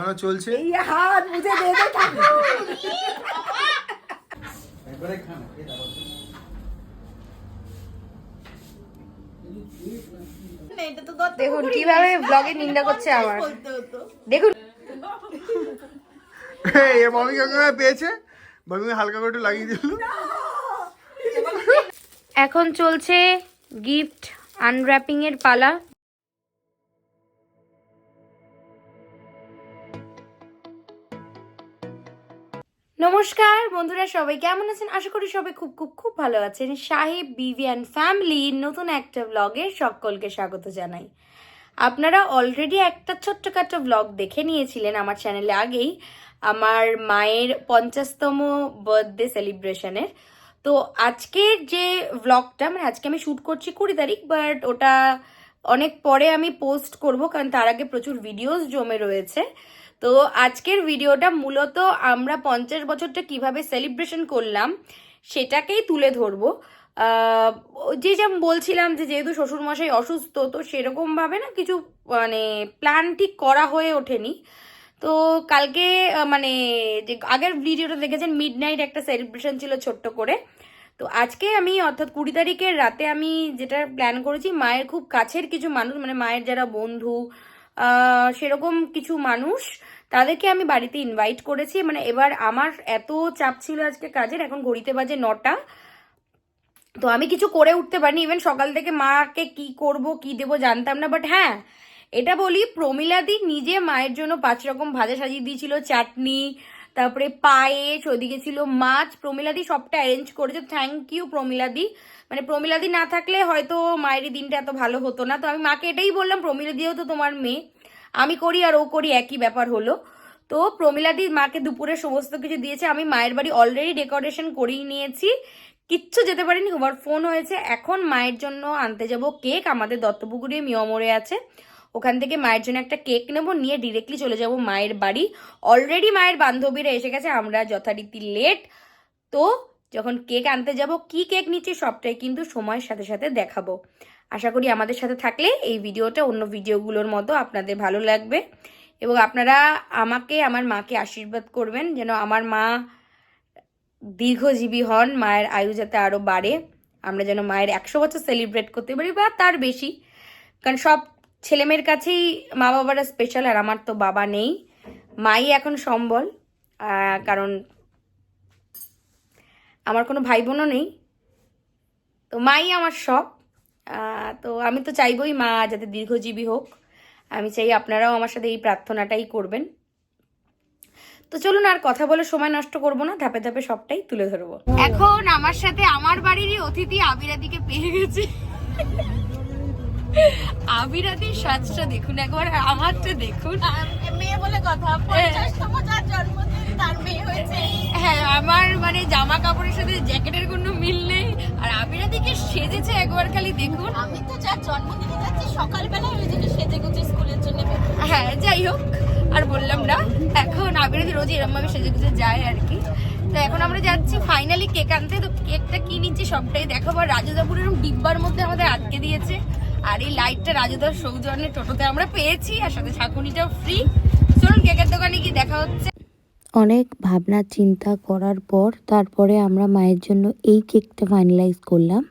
এখনও চলছে? এই হাত মুঝে দে দে ঠাকুর। দেখুন কীভাবে ব্লগে নিন্দা করছে আমার। দেখুন। এ মমি কাকা পেয়েছে? মমি হালকা করে একটু লাগিয়ে দিল। এখন চলছে গিফট আনর্যাপিং এর পালা। নমস্কার, বন্ধুরা সবাই কেমন আছেন? আশা করি সবাই খুব খুব খুব ভালো আছেন। সাহেব বিভি অ্যান্ড ফ্যামিলি নতুন একটা ব্লগে সকলকে স্বাগত জানাই। আপনারা অলরেডি একটা ছোট্ট ছোট্টখাটো ব্লগ দেখে নিয়েছিলেন আমার চ্যানেলে আগেই, আমার মায়ের পঞ্চাশতম বার্থডে সেলিব্রেশনের তো আজকের যে ব্লগটা মানে আজকে আমি শ্যুট করছি কুড়ি তারিখ বাট ওটা অনেক পরে আমি পোস্ট করব, কারণ তার আগে প্রচুর ভিডিওস জমে রয়েছে। তো আজকের ভিডিওটা মূলত আমরা পঞ্চাশ বছরটা কীভাবে সেলিব্রেশন করলাম, সেটাকেই তুলে ধরবো। যে যেমন বলছিলাম যে যেহেতু শ্বশুরমশাই অসুস্থ, তো সেরকমভাবে না কিছু মানে প্ল্যান ঠিক করা হয়ে ওঠেনি। তো কালকে মানে যে আগের ভিডিওটা দেখেছেন মিড নাইট একটা সেলিব্রেশন ছিল ছোট্ট করে। তো আজকে আমি, অর্থাৎ কুড়ি তারিখের রাতে আমি যেটা প্ল্যান করেছি, মায়ের খুব কাছের কিছু মানুষ মানে মায়ের যারা বন্ধু সেরকম কিছু মানুষ তাদেরকে আমি বাড়িতে ইনভাইট করেছি। মানে এবার আমার এত চাপ ছিল আজকে কাজের, এখন ঘড়িতে বাজে নটা। তো আমি কিছু করে উঠতে পারিনি। ইভেন সকাল থেকে মাকে কি করব, কি দেব জানতাম না। বাট হ্যাঁ এটা বলি, প্রমিলাদি নিজে মায়ের জন্য পাঁচ রকম ভাজা সাজিয়ে দিয়েছিল, চাটনি তারপরে পায়েস, ওদিকে ছিল মাছ, প্রমিলাদি সবটা অ্যারেঞ্জ করেছে। থ্যাংক ইউ প্রমিলাদি। মানে প্রমিলাদি না থাকলে হয়তো মায়ের দিনটা এত ভালো হতো না। তো আমি মাকে এটাই বললাম, প্রমিলাদিও তো তোমার মেয়ে। আমি করি আর ও করি, একই ব্যাপার হলো। তো প্রমিলাদি মাকে দুপুরে সমস্ত কিছু দিয়েছে। আমি মায়ের বাড়ি অলরেডি ডেকোরেশন করেই নিয়েছি। কিচ্ছু যেতে পারিনি আমার ফোন হয়েছে। এখন মায়ের জন্য আনতে যাব কেক আমাদের দত্তপুকুরে মিয়মরে আছে। ওখান থেকে মায়ের জন্য একটা কেক নেব, নিয়ে ডিরেক্টলি চলে যাব মায়ের বাড়ি। অলরেডি মায়ের বান্ধবীরা এসে গেছে, আমরা যথারীতি লেট তো যখন কেক আনতে যাব, কি কেক নিচ্ছি সবটাই কিন্তু সময়ের সাথে সাথে দেখাবো। আশা করি আমাদের সাথে থাকলে এই ভিডিওটা অন্য ভিডিওগুলোর মতো আপনাদের ভালো লাগবে। এবং আপনারা আমাকে, আমার মাকে আশীর্বাদ করবেন যেন আমার মা দীর্ঘজীবী হন, মায়ের আয়ু যাতে আরও বাড়ে। আমরা যেন মায়ের একশো বছর সেলিব্রেট করতে পারি বা তার বেশি। কারণ সব ছেলেমেয়ের কাছেই মা বাবারা স্পেশাল আর আমার তো বাবা নেই। মাই এখন সম্বল কারণ আমার কোনো ভাই বোনও নেই। তো মাই আমার সব তো আমি তো চাইবই মা যাতে দীর্ঘজীবী হোক। আমি চাই আপনারাও আমার সাথে এই প্রার্থনাটাই করবেন। তো চলুন আর কথা বলে সময় নষ্ট করব না, ধাপে ধাপে সবটাই তুলে ধরবো। এখন আমার সাথে আমার বাড়িরই অতিথি আবিরাদিকে পেয়ে গেছি। আবিরাদির সাজটা দেখুন একবার আর আমারটা দেখুন। মেয়ে বলে কথা পঞ্চাশতম যার জন্মদিন তার মেয়ে হয়েছে। হ্যাঁ আমার মানে জামা কাপড়ের সাথে জ্যাকেটের কোনো মিল নেই আর আবিরাদিকে সেজেছে একবার খালি দেখুন। আমি তো যার জন্মদিনে যাচ্ছি সকালবেলায় ওই জন্য সেজে গুজে স্কুলের জন্য হ্যাঁ যাই হোক আর বললাম না এখন আবিরাদি রোজ এরম ভাবে সেজে গুজে যায় আর কি। তো এখন আমরা যাচ্ছি ফাইনালি কেক আনতে তো কেকটা কি নিচ্ছি সবটাই দেখাবো আর রাজুদাপুর এরকম ডিব্বার মধ্যে আমাদের আটকে দিয়েছে। আর এই লাইটটা রাজুদার সৌজন্যে টোটোতে আমরা পেয়েছি আর সাথে ছাকুনিটাও ফ্রি চলুন কেকের দোকানে গিয়ে দেখা হচ্ছে। অনেক ভাবনা চিন্তা করার পর তারপরে আমরা মায়ের জন্য এই কেকটা ফাইনালাইজ করলাম।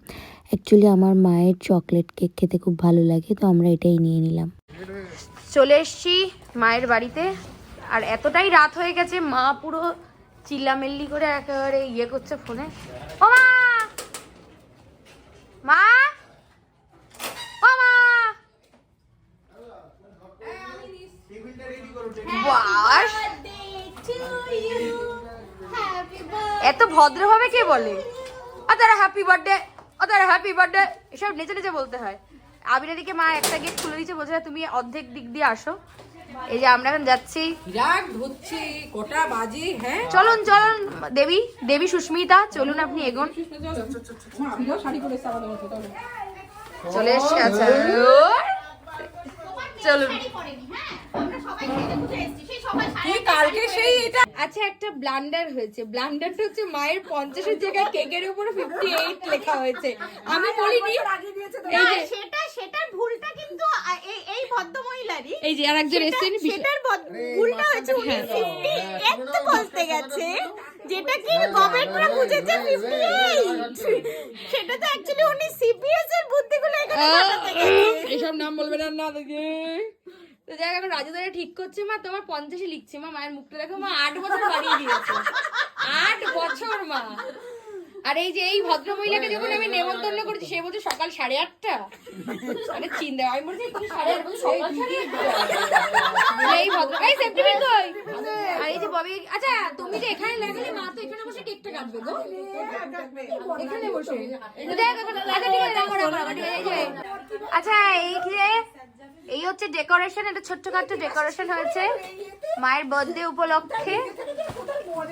অ্যাকচুয়ালি আমার মায়ের চকলেট কেক খেতে খুব ভালো লাগে তো আমরা এটাই নিয়ে নিলাম। চলে এসছি মায়ের বাড়িতে আর এতটাই রাত হয়ে গেছে মা পুরো চিল্লামিল্লি করে একেবারে ইয়ে করছে ফোনে ও মা বাস এত ভদ্রভাবে কে বলে ও তারা হ্যাপি বার্থডে ও তারা হ্যাপি বার্থডে এসব নেচে নেচে বলতে হয় আবিরাদিকে মা একটা গেট খুলে দিয়েছে বলছে তুমি অর্ধেক দিক দিয়ে আসো এই যে আমরা এখন যাচ্ছি বিরাট ধুচ্ছি কটা বাজে হ্যাঁ চলুন চলুন দেবী দেবী সুস্মিতা চলুন আপনি এগোন চলো। এসছি আচ্ছা চলুন। কালকে সেই এটা আচ্ছা একটা ব্লান্ডার হয়েছে। ব্লান্ডারটা হচ্ছে মায়ের পঞ্চাশের জায়গায় কেকের উপরে ফিফটি এইট লেখা হয়েছে। আমি বলিনি আগে দিয়েছে তো। এই না, যে সেটা ভুলটা কিন্তু এই এই ভদ্রমহিলারই। এই যে আরেকজন এসেছেন সেটার ভুলটা হয়েছে উনি ফিফটি এইট বলতে গেছে যেটা কি গভর্নমেন্টরা বুঝেছে ফিফটি এইট সেটা তো অ্যাকচুয়ালি উনি সিপিএস এর বুদ্ধিগুলো এখানে এসব নাম বলবে না না দেখে। তো যাই হোক, এখন রাজু দাদা ঠিক করছে মা তোমার পঞ্চাশে লিখছে মা মায়ের মুখটা দেখো মা আট বছর বাড়িয়ে দিয়েছে। আট বছর মা। আর এই যে এই ভদ্র মহিলাকে যখন আমি নেমন্তন্ন করছি সে বলছে সকাল সাড়ে আটটা। আরে চিন্তা আমি বলছি তুমি সাড়ে আট সকাল এই ভদ্র এই সেফটি কই? আর এই যে ববি আচ্ছা তুমি যে এখানে লাগালে মা তো এখানে বসে কেকটা কাটবে গো। এখানে বসে। হোক, এখন- আচ্ছা ঠিক আছে রাখো, রাখো, রাখো, ঠিক আছে, এই যে আচ্ছা এই যে, এই হচ্ছে ডেকোরেশন এটা ছোট্টখাট্ট ডেকোরেশন হয়েছে মায়ের বার্থডে উপলক্ষে।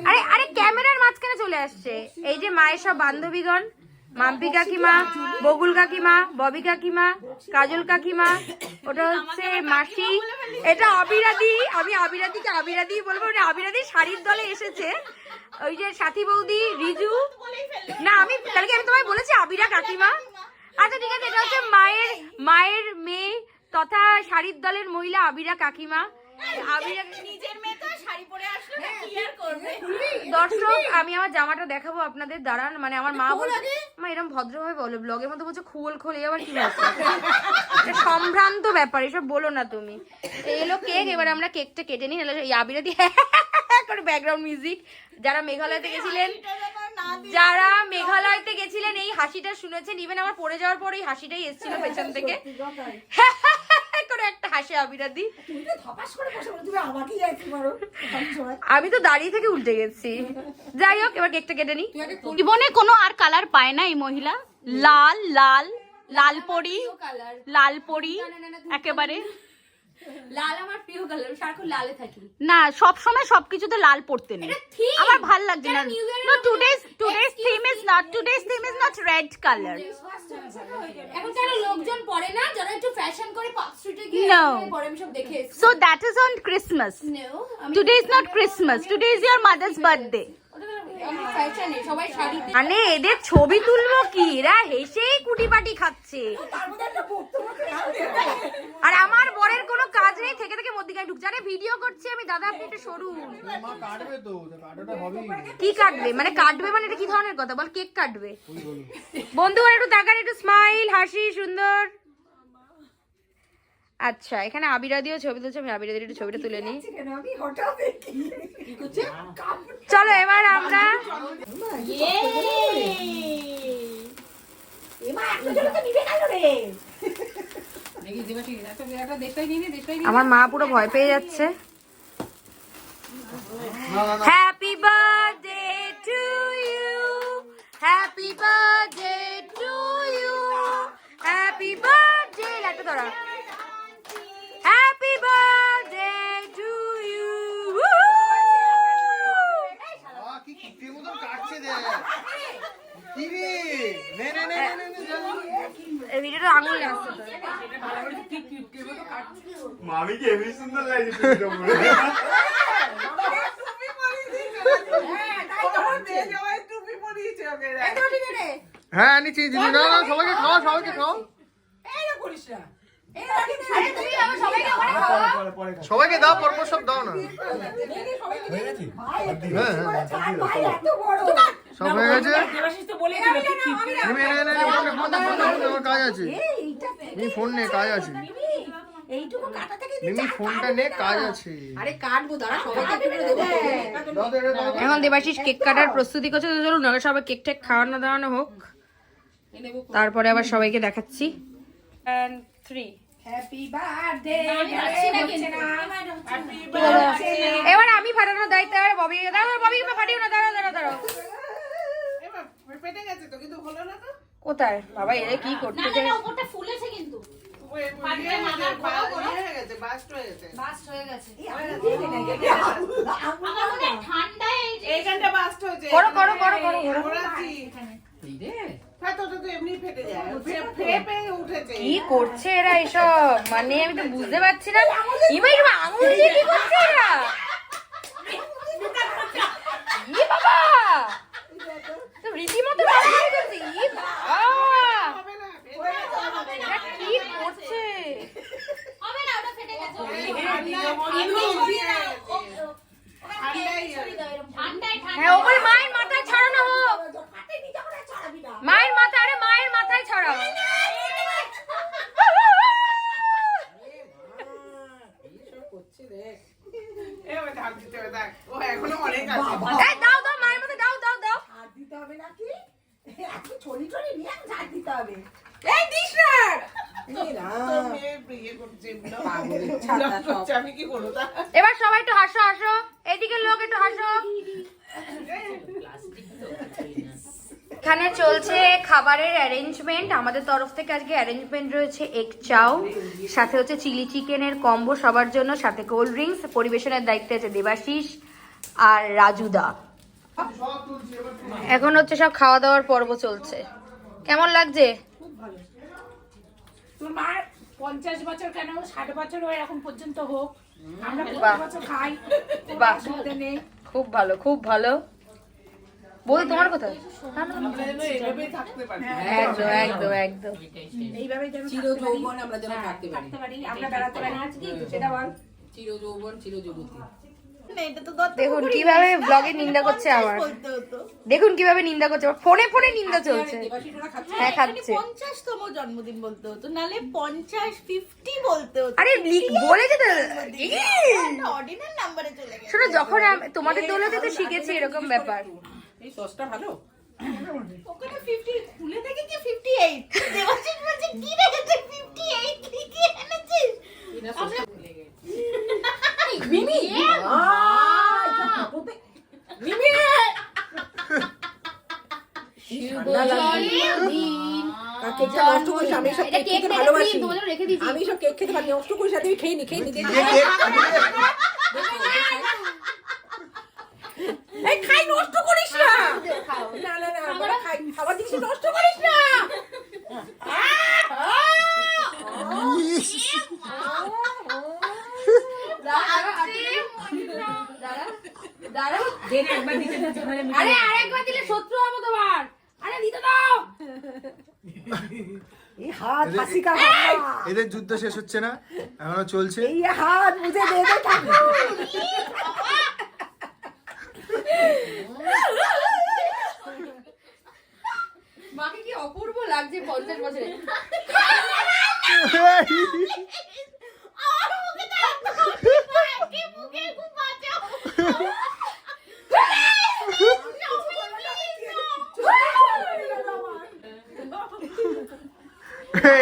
আরে আরে, ক্যামেরার মাঝখানে চলে আসছে। এই যে মায়ের সব বান্ধবীগণ, মাম্পি কাকিমা বগুল কাকিমা, ববি কাকিমা, কাজল কাকিমা, ওটা হচ্ছে মাসি। এটা আবিরাদি আমি আবিরাদিকে আবিরাদি বলব মানে আবিরাদি শাড়ির দলে এসেছে। ওই যে সাথী বৌদি, রিজু। না, আমি কালকে আমি তোমায় বলেছি আবিরা কাকিমা? আচ্ছা ঠিক আছে এটা হচ্ছে মায়ের মায়ের মেয়ে তথা শাড়ির দলের মহিলা আবিরা কাকিমা। আবিরা নিজের মেয়ে তো শাড়ি পরে আসলো না কি আর করবে? দর্শক আমি আমার জামাটা দেখাবো আপনাদের দাঁড়ান মানে আমার মা বলছে মা এরকম ভদ্রভাবে বলো ব্লগের মধ্যে বলছে খোল খোলে আবার কি হচ্ছে সম্ভ্রান্ত ব্যাপার এসব বলো না তুমি। এই এলো কেক এবার আমরা কেকটা কেটে নিই এই আবিরা দিয়ে করে ব্যাকগ্রাউন্ড মিউজিক যারা মেঘালয়তে গেছিলেন যারা মেঘালয়তে গেছিলেন এই হাসিটা শুনেছেন? ইভেন আমার পড়ে যাওয়ার পর এই হাসিটাই এসেছিল পেছন থেকে। করে একটা হাসি আবিরাদি আমি তো দাঁড়িয়ে থেকে উল্টে গেছি। যাই হোক এবার কেকটা কেটে নিই। জীবনে কোনো আর কালার পায় না এই মহিলা। লাল লাল লাল পরি লাল পরি একেবারে। লাল আমার প্রিয় কালার সারাক্ষণ লালে থাকি। না সব সময় সবকিছুতে লাল পড়তে নেই। আমার ভালো লাগছে না। Today's today's theme is not today's theme is not red colour এখন যারা লোকজন পরে না যারা একটু ফ্যাশন করে পার্ক স্ট্রিটে গিয়ে পরে আমি সব দেখে এসেছি। So that is on Christmas No, today is not Christmas today is your mother's birthday মানে এদের ছবি তুলবো কি? এরা হেসেই কুটি পাটি খাচ্ছে আর আমার থেকে থেকে ঢুকছে আরে ভিডিও করছি আমি দাদা আপনি একটু সরুন মা কাটবে তো কাটাটা হবেই। কি কাটবে? মানে কাটবে মানে এটা কি ধরনের কথা? বল কেক কাটবে। বন্ধুরা একটু তাকান একটু স্মাইল হাসি সুন্দর। আচ্ছা এখানে আবিরাদিও ছবি তুলছে আমি আবিরাদির একটু ছবিটা তুলে নিই। চলো এবার আমরা এমা একটা জন্য তো নিবে গেল রে। আমার মা পুরো ভয় পেয়ে যাচ্ছে। না না না happy birthday to you happy birthday to you happy birthday লাটু ধরা হ্যাপি বার্থডে টু ইউ আ, কি কিপ্টের মতন কাটছে দেখ কি রে নে নে নে নে, নে নে, যা, যা। এই ভিডিওটা আঙুল আসছে মামি কি এমনি সুন্দর লাগছে টুপিটা পরে। হ্যাঁ আনিছি দিদি না না সবাইকে খাওয়া সবাইকে খাও সবাইকে দাও পরপর সব দাও না হ্যাঁ হ্যাঁ সব হয়ে গেছে কাজ আছে ফোন নে কাজ আছে এইটুকু কাটা থেকে মিমি ফোনটা নে কাজ আছে। আরে কাটবো দাঁড়া সবাইকে একটু দেবো। এখন দেবাশিস কেক কাটার প্রস্তুতি করছে তো চলুন আগে সবাই কেক টেক খাওয়ানো দাওয়ানো হোক। তারপরে আবার সবাইকে দেখাচ্ছি। থ্রি এবার আমি ফাটানোর দায়িত্ব এবার ববি দাঁড়াও ববি ফাটিও না দাঁড়াও দাঁড়াও দাঁড়াও। কোথায়? বাবা এরা কি করতে না না ওপরটা ফুলেছে কিন্তু। করো করো করো করো করো। ঘোরাচ্ছি। তো ওটা তো এমনি ফেটে যায়। ফে- ফেপে উঠেছে। কি করছে এরা এসব? মানে আমি তো বুঝতে পারছি না। আঙুল দিয়ে কি করছে এরা হাত দিতে হবে দেখ ও এখনও অনেক আছে এই দাও দাও মায়ের মধ্যে দাও দাও দাও হাত দিতে হবে নাকি এত ছড়ি ছড়ি নিয়ে আমি ঝাড় দিতে হবে এই দিস না এই না। তোর মেয়ে বিয়ে করছে vlog করছে, আমি কি করব তা এবার সবাই একটু হাসো হাসো। এদিকে লোক একটু হাসো। এখানে চলছে খাবারের অ্যারেঞ্জমেন্ট আমাদের তরফ থেকে আজকে অ্যারেঞ্জমেন্ট রয়েছে এগ চাও সাথে হচ্ছে চিলি চিকেনের কম্বো সবার জন্য সাথে কোল্ড ড্রিঙ্কস পরিবেশনের দায়িত্বে আছে দেবাশিস আর রাজুদা এখন হচ্ছে সব খাওয়া দাওয়ার পর্ব চলছে। কেমন লাগছে? তোর মার পঞ্চাশ বছর কেন? ষাট বছর হয় পর্যন্ত হোক। আমরা বছর খাই খুব ভালো খুব ভালো। তোমার এভাবেই থাকতে পারি। একদম একদম। একদম এইভাবেই যেন চির থাকতে পারি। যৌবন আমরা যেন হ্যাঁ, থাকতে পারি। আমরা বেড়াতে পারি সেটা বল। চির যৌবন চির যুবতী। এটা তো দত্ত দেখুন কীভাবে ব্লগে নিন্দা করছে আমার। দেখুন কীভাবে নিন্দা করছে ফোনে ফোনে নিন্দা চলছে। হ্যাঁ খাচ্ছে। পঞ্চাশতম জন্মদিন বলতে হতো নালে পঞ্চাশ ফিফটি বলতে হতো। আরে লিখ- বলেছে তো অর্ডিনাল নাম্বারে চলে গেছে। শোনো যখন আম- তোমাদের দৌলতে তো শিখেছি এরকম ব্যাপার। এই সসটা ভালো? ওখানে ফিফটি খুলে দেখে কি ফিফটি এইট দেবাশিস বলছে কি রেখেছে ফিফটি এইট লিখে এনেছিস? ভুলে গেছে মিমি আহ, এটা কাপড়তে আর কেকটা নষ্ট করিস আমি সব কেক খেতে ভালোবাসি আমি সব কেক খেতে পারি নষ্ট করিস না, তুই খেয়ে নি খেয়ে নি খাই নষ্ট করিস না না না না খাই। খাবার জিনিস নষ্ট করিস না আরে আরেকবার দিলে শত্রু হব তোমার আরে দিতে দাও এই হাত হাসি কা হাত এদের যুদ্ধ শেষ হচ্ছে না এখনও চলছে। এই হাত মুঝে দে দে ঠাকুর মাকে কি অপূর্ব লাগছে পঞ্চাশ বছরে? আমার মুখে তো কি মুখে খুব বাঁচাও।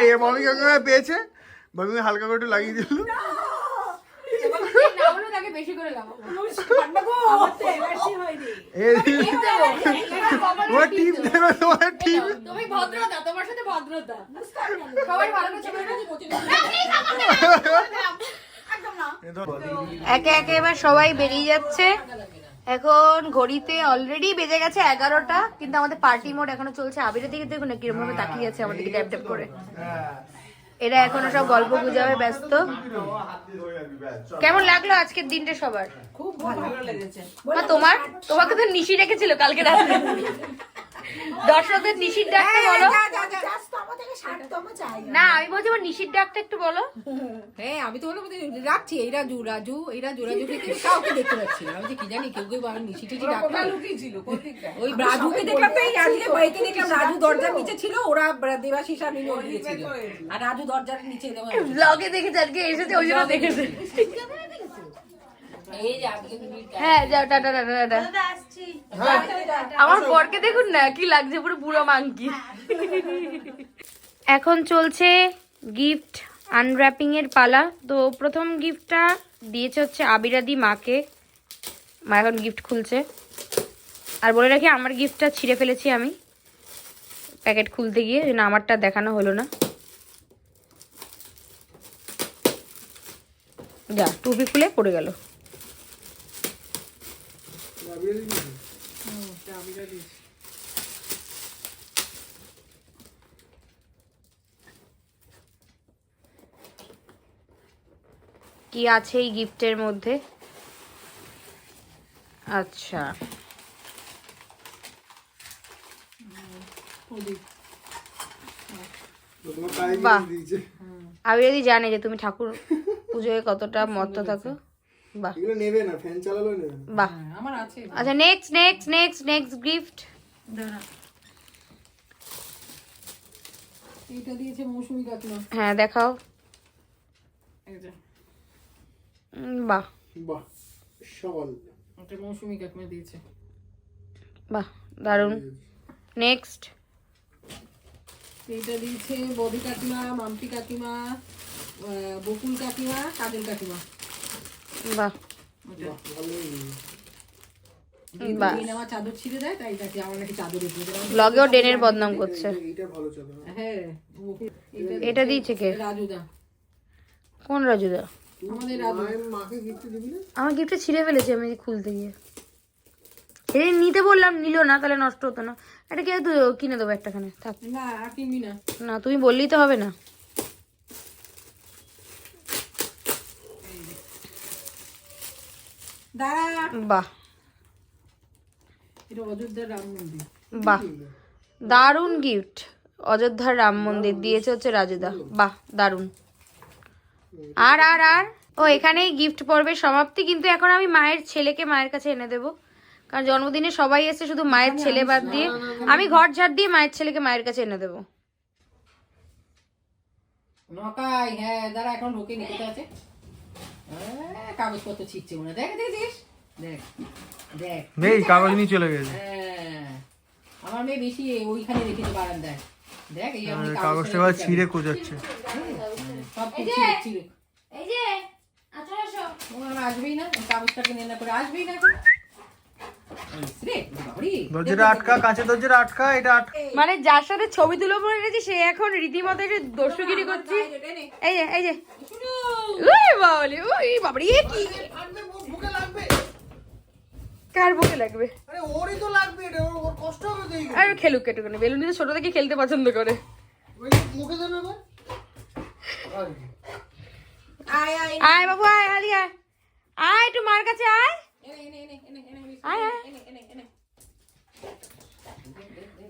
এ মমি কাকা পেয়েছে। মমি হালকা করে একটু লাগিয়ে দিল। একে একে এবার সবাই বেরিয়ে যাচ্ছে। এখন ঘড়িতে অলরেডি বেজে গেছে এগারোটা কিন্তু আমাদের পার্টি মোড এখনও চলছে। আবিরের দিকে দেখুন না কীরকম ভাবে তাকিয়ে আছে আমাদেরকে ট্যাপ ট্যাপ করে। এরা এখনও সব গল্প গুজাবে ব্যস্ত। কেমন লাগল আজকের দিনটা সবার? খুব ভালো লেগেছে। তোমার? তোমাকে তো নিশি রেখেছিল কালকে রাতে। দর্শকদের নিশির ডাকটা বলো। না আমি বলছি আমার নিশির ডাকটা একটু বলো। হ্যাঁ আমি তো বললাম রাখছি এই রাজু রাজু এই রাজু রাজু কাউকে দেখতে পাচ্ছি না। আমি যে কি জানি কেউ কেউ আমি মিষ্টি টিটি দিকটা? ওই রাজুকে দেখলাম তো এই আজকে বাইকে দেখলাম রাজু দরজার নিচে ছিল ওরা দেবাশিস আর মিমি ওদিকে ছিল আর রাজু দরজার নিচে ব্লগে দেখেছে আজকে এসেছে ওই জন্য দেখেছে। হ্যাঁ যাও টাটা টাটা টাটা আমার বরকে দেখুন না কি লাগছে পুরো বুড়ো মাংকি। এখন চলছে গিফট আনর্যাপিং এর পালা। তো প্রথম গিফটটা দিয়েছে হচ্ছে আবিরাদি মাকে। মা এখন গিফট খুলছে। আর বলে রাখি আমার গিফটটা ছিঁড়ে ফেলেছি আমি। প্যাকেট খুলতে গিয়ে ওই জন্য আমারটা দেখানো হলো না। যা টুপি খুলে পড়ে গেল। কি আছে এই গিফটের মধ্যে? আচ্ছা। বাহ। আমি যদি জানি যে তুমি ঠাকুর পুজোয় কতটা মত্ত থাকো। বাহ। এগুলো নেবে না ফ্যান চালালো নেবে বাহ। আমার আছে আচ্ছা next next next next gift এইটা দিয়েছে মৌসুমি কাকিমা। হ্যাঁ দেখাও। এই যে। উম, বাহ। বাহ মৌসুমি কাকিমা দিয়েছে। বাহ দারুণ। নেক্সট এইটা দিয়েছে ববি কাকিমা মাম্পি কাকিমা বকুল কাকিমা কাজল কাকিমা। বাহ। ব্লগেও ডেনের বদনাম করছে। হ্যাঁ এটা দিয়েছে কে? কোন রাজুদা? আমার গিফটটা ছিঁড়ে ফেলেছি আমি খুলতে গিয়ে। ছেড়ে নিতে বললাম নিল না তাহলে নষ্ট হতো না। এটা কে তো কিনে দেবো একটাখানে? থাক। না কিনবি না। না তুমি বললেই তো হবে না। বাহ। বাহ। দারুণ গিফট অযোধ্যার রাম মন্দির দিয়েছে হচ্ছে রাজুদা। বাহ দারুণ। আর আর আর? ও এখানেই গিফট পর্বের সমাপ্তি কিন্তু এখন আমি মায়ের ছেলেকে মায়ের কাছে এনে দেবো। কারণ জন্মদিনে সবাই এসে শুধু মায়ের ছেলে বাদ দিয়ে আমি ঘর ঝাড় দিয়ে মায়ের ছেলেকে মায়ের কাছে এনে দেবো। নকাই হ্যাঁ দাঁড়া এখন ঢোকে নিতে আছে? কাগজপত্র ছিটছে মনে দেখ দেখছিস? দেখ দেখ। নেই কাগজ নিয়ে চলে গেছে। হ্যাঁ আমার মেয়ে বেশি ওইখানে রেখেছে বারান্দায়। দেখ এই আমি কাগজটা এবার ছিঁড়ে কোজাচ্ছে সব কিছু ছিঁড়ে ছিঁড়ে। এই যে আচ্ছা আসো। ও আসবেই না কাগজটাকে নিয়ে না করে আসবেই না এখন ইস রে, বাবারে। দরজাটা আটকা কাঁচে দরজাটা আটকা এটা আটকা মানে যার সাথে ছবি তুলে পড়ে গেছি সে এখন রীতিমতো একটু দস্যুগিরি করছি এই যে এই যে উই বাবলি উই বাবরি এ কি কার বুকে লাগবে আরে ওরই তো লাগবে এটা ওর ওর কষ্ট হবে তো এই আর খেলুক কেটুকুনি বেলুন দিয়ে ছোট থেকে খেলতে পছন্দ করে ওই মুখে দেবে? আয় আয় আয় বাবু আয় আলি আয় আয় একটু মার কাছে আয় আয় আয় এনে এনে এনে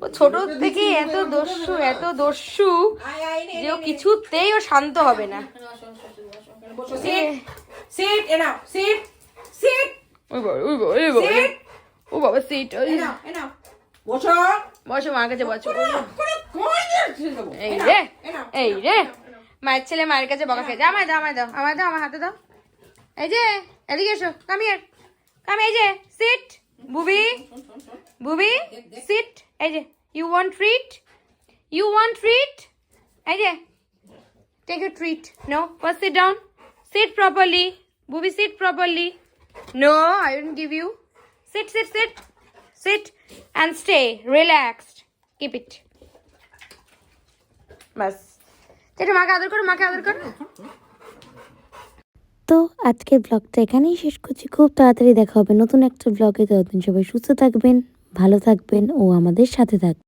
ও ছোট থেকে এত দস্যু এত দস্যু যে ও কিছুতেই ও শান্ত হবে না। ও বাবা সিট বসো। মার কাছে বসো। এই রে এই রে। মায়ের ছেলে মায়ের কাছে বকা খেয়েছে আমায় দাও আমায় দাও আমায় দাও আমার হাতে দাও। এই যে এদিকে এসো কাম হিয়ার কাম এই যে সিট বুবি বুবি সিট এই যে। You want treat you want treat এই যে take you treat no first sit down sit properly Bubi sit properly no I won't give you sit sit sit sit and stay relaxed keep it বাস এটা মাকে আদর করো, মাকে আদর করো। তো আজকের ব্লগটা এখানেই শেষ করছি। খুব তাড়াতাড়ি দেখা হবে নতুন একটা ব্লগে ততদিন সবাই সুস্থ থাকবেন, ভালো থাকবেন ও আমাদের সাথে থাকবেন।